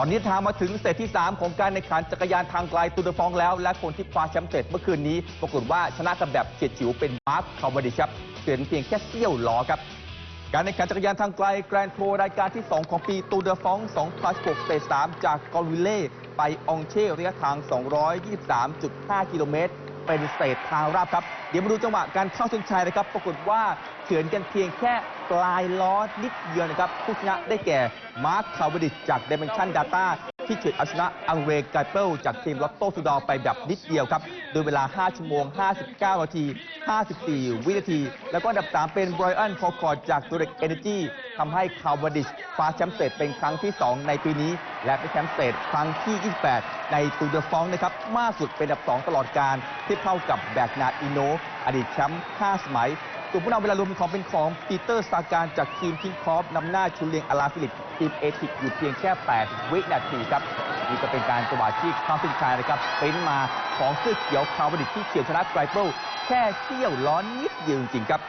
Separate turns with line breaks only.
ตอนนี้ทางมาถึงเซตที่ 3 ของการในขันจักรยานทางไกลตูดฟองแล้ว และคนที่คว้าแชมป์เสร็จเมื่อคืนนี้ ปรากฏว่าชนะกันแบบเฉียดฉิวเป็นมาร์คคาวาดิชครับเฉือนเพียงแค่เสี้ยวล้อครับการในขันจักรยานทางไกลแกรนด์โทรายการที่ 2 ของปีตูเดฟอง2016เฟส3จากกอลวิเล่ไปองเช่ระยะทาง 223.5 กิโลเมตร เป็นเศษทางราบครับ เดี๋ยวมาดูจังหวะการเข้าชิงชัยนะครับ ปรากฏว่าเฉือนกันเพียงแค่ปลายล้อนิดเดียวนะครับ ผู้ชนะได้แก่มาร์คคาวดิชจากเดเมนชันดาต้า ที่เฉือนเอาชนะอังเรกาเปิลจากทีมลอตโต้สุดอไปแบบนิดเดียวครับ โดยเวลา 5 ชั่วโมง 59 นาที 54 วินาที แล้วก็อันดับ 3 เป็นไบรอันพอคอร์ดจาก Direct Energy ทำให้คาวาดิชคว้าแชมป์เสร็จเป็นครั้งที่ 2 ในปีนี้ และเป็นแชมป์เสร็จครั้งที่ 28 ในตูเดอฟองนะครับมากสุดเป็นอันดับ 2 ตลอดการที่เท่ากับแบกนาอิโน อดีตแชมป์ 5 สมัย ส่วนผู้นำเวลารวมเป็นของเป็นของปีเตอร์ซาการจากทีมคิงคอฟนำหน้าชุนเลียงอาลาฟิลิปทีมเอทิกอยู่เพียงแค่ 8 วินาทีครับนี่ก็เป็นการจังหวะที่ความสุนชัยนะครับเป็นมาของเสื้อเขียวคาวดิตที่เฉียวชนะไกรเปิลแค่เสี้ยวล้อนนิดเดียวจริงครับ